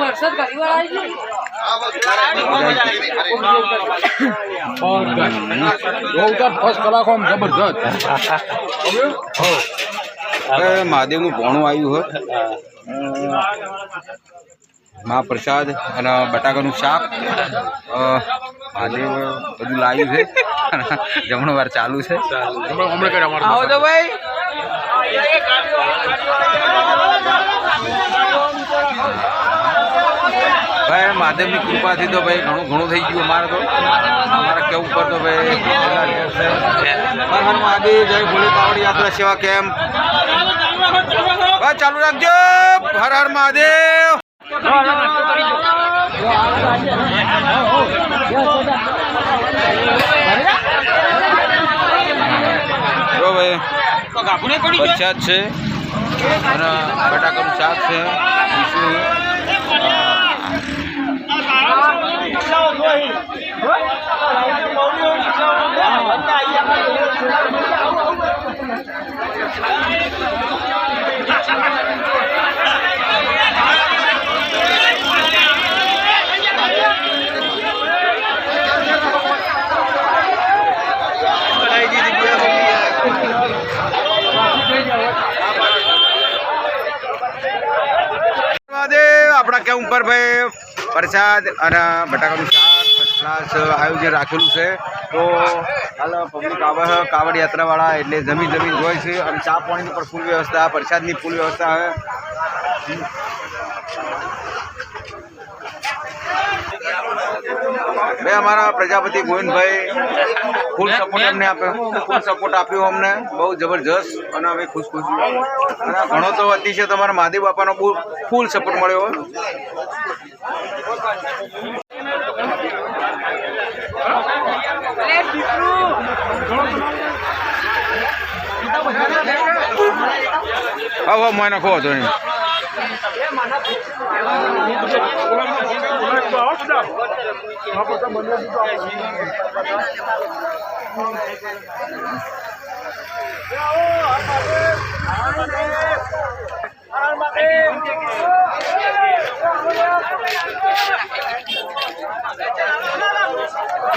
વરસાદ ઘણી વાર આવી ગયો. ફર્સ્ટ કલાક આમ જબરજસ્ત. હવે મહાદેવનું ભોણું આવ્યું છે મહાપ્રસાદ અને બટાકાનું શાક. મહાદેવ બધું લાવ્યું છે. જમણો વાર ચાલુ છે. ભાઈ. મહાદેવની કૃપાથી તો ભાઈ ઘણું ઘણું થઈ ગયું અમારે તો. અમારે કેવું પર ભાઈ હર મહાદેવ, જય ભોળી પાવડી યાત્રા સેવા કેમ્પ. ચાલુ રાખજો. હર હર મહાદેવ. જો ભાઈ પ્રસાદ છે. અને બટાકાનું શાક છે ઈસુ ઉપર ભાઈ પ્રસાદ અને બટાકાનું શાક ફર્સ્ટ ક્લાસ આયોજન રાખેલું છે. તો હાલ પબ્લિક આવે છે કાવડ યાત્રાવાળા એટલે જમીન જમીન હોય છે અને ચા પાણીની પણ ફૂલ વ્યવસ્થા, પ્રસાદની ફૂલ વ્યવસ્થા છે બે અમારા પ્રજાપતિ ગોવિંદભાઈ ફૂલ સપોર્ટ અમને આપ્યો ફૂલ સપોર્ટ આપ્યો અમને, બહુ જબરજસ્ત અને અમે ખુશ ખુશ અને ઘણો તો અતિશય તમારા મહાદેવ બાપાનો બહુ ફૂલ સપોર્ટ મળ્યો. હા મોય નાખો હતો નહીં. અલા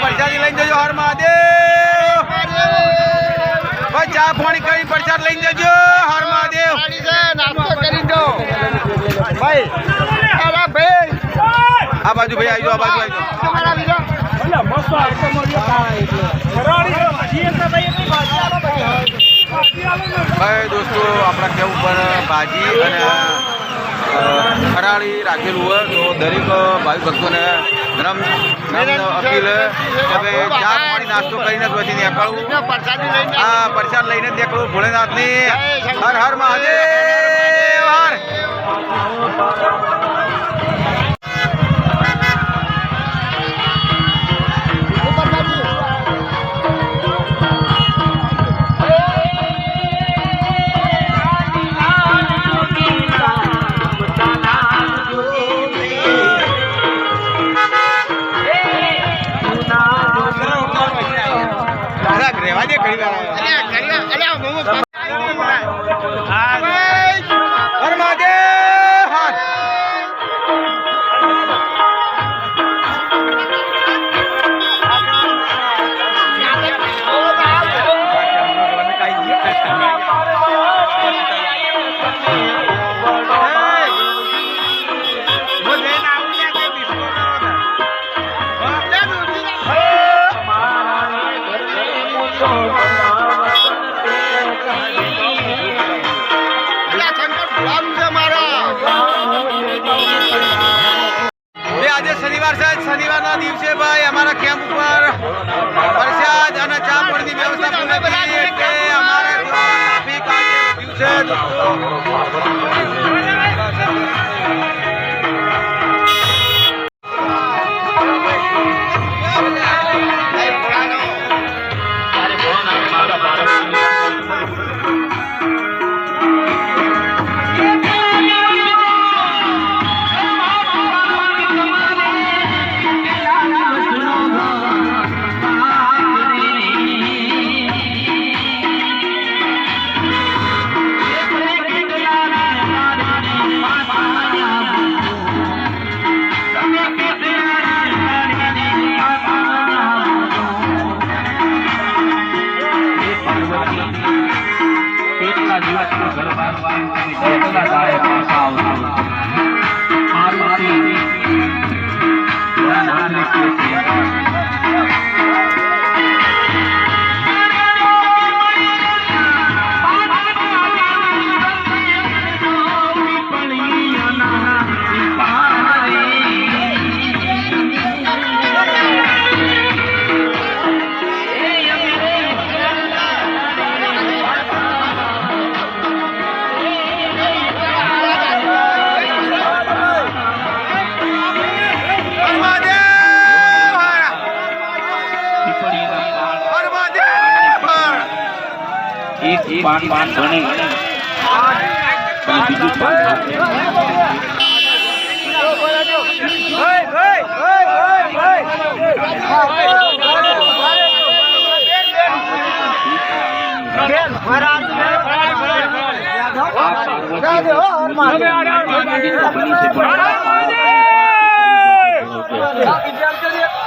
પ્રસાદી લઈને જજો હર મહાદેવ. ભાઈ ચા પાણી કરી પ્રસાદ લઈને જજો હર મહાદેવ. આ બાજુ ભાઈ આવજો આ બાજુ ભાઈ દોસ્તો આપણા કેવું ઉપર ભાજી અને ખરાળી ફરાળી રાખેલું હોય તો દરેક ભાઈ ભક્તોને નરમ નમ્ર અપીલ કે ભાઈ ચા પાણી નાસ્તો કરીને પછી નીકળવું. હા પ્રસાદ લઈને જ નીકળવું ભોળેનાથની હર હર મહાદેવ હર. રહેવા દે ઘણી વાર વરસાદ શનિવારના દિવસે ભાઈ અમારા કેમ્પ ઉપર વરસાદ અને ચા પાણીની વ્યવસ્થા પૂરી કરી એક પાન પાન ભણે અને બીજું પાન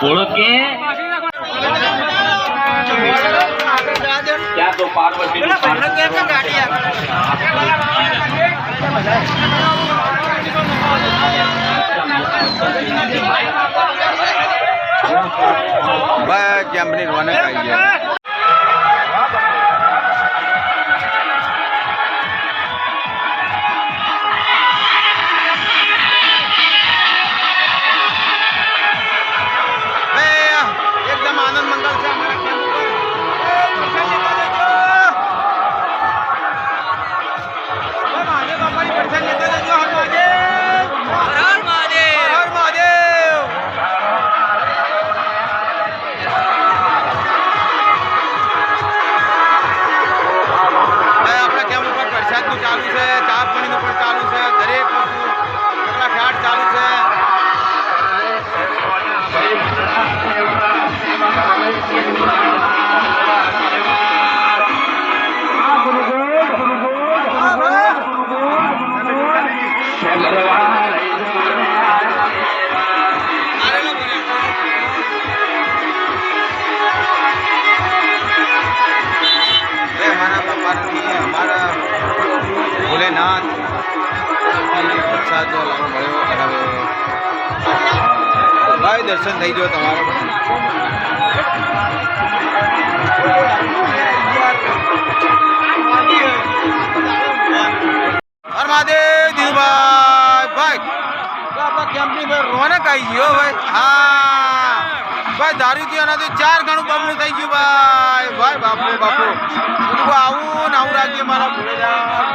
ઓળખે? તો પાર્વતી ભાઈ કેમ્પની રોનક આવી જાય દર્શન થઈ ગયો તમારો મહાદેવ, દીનુભાઈ, ભાઈ. આપણા ભાઈ ભાઈ. હા. ભાઈ દારૂ ગયું ભાઈ. આવું ને આવું રાખીએ મારા ભોળેલા.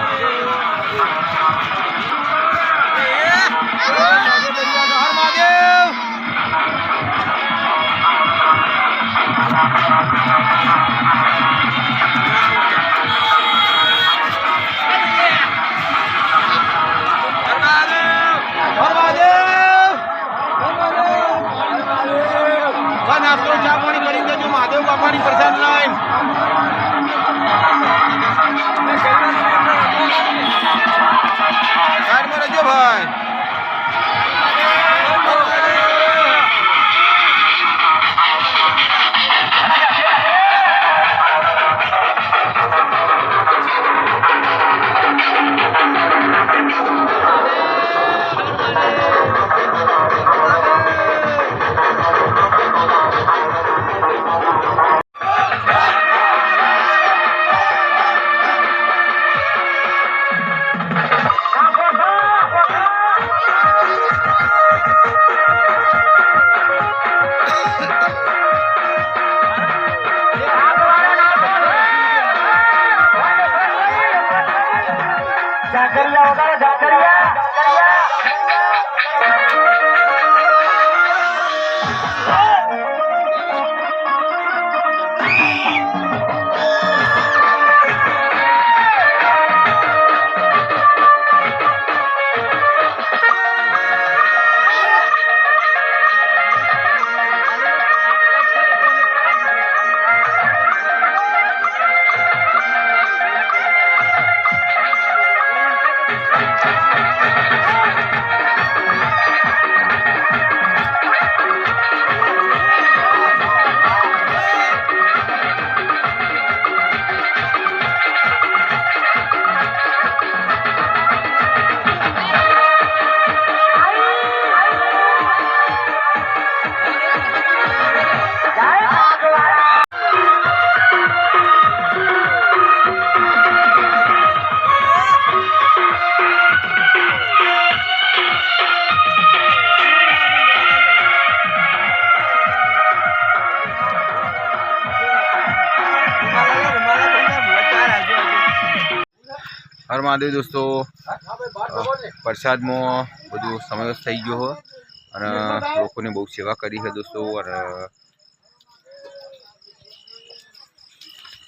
હર મહાદેવ દોસ્તો. પ્રસાદમાં બધું સમાવેશ થઈ ગયો હોય અને લોકોની બહુ સેવા કરી છે દોસ્તો. અને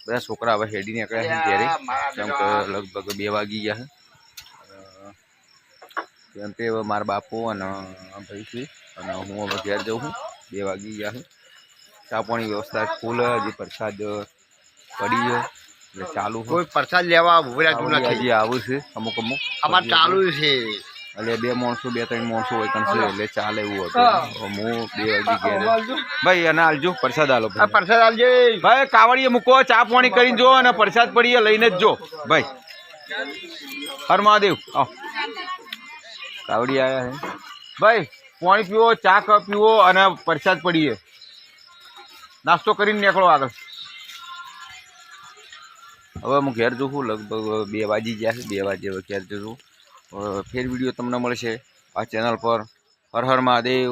બધા છોકરા હવે હેડી નીકળ્યા છે ઘેરે. કેમ કે લગભગ બે વાગી ગયા છે. કેમ કે હવે મારા બાપુ અને ભાઈ છે અને હું હવે ઘેર જઉં છું. બે વાગી ગયા છે. ચા પાણી વ્યવસ્થા ફૂલ હજી પ્રસાદ પડી છે એટલે ચાલુ કોઈ પ્રસાદ લેવા ઉભરાતું નથી. હજી આવું છે અમુક અમુક. અમારે ચાલુ છે. એટલે બે માણસો બે ત્રણ માણસો હોય છે એટલે ચાલે એવું હતું. હું. બે વાગી ગયા ભાઈ અને આલજો પ્રસાદ આલો પ્રસાદ આલજે. ભાઈ કાવડીએ મૂકો ચા પાણી કરીને જો અને પ્રસાદ પડીએ લઈને જ જો. ભાઈ. હર મહાદેવ કાવડી આયા છે ભાઈ પાણી પીવો ચા પીવો અને પ્રસાદ પડીએ. નાસ્તો કરીને નીકળો આગળ. હવે હું ઘેર જોઉં લગભગ બે વાગી ગયા છે, બે વાગે ઘેર જોઉં ફેર વીડિયો તમને મળશે આ ચેનલ પર. હર હર મહાદેવ.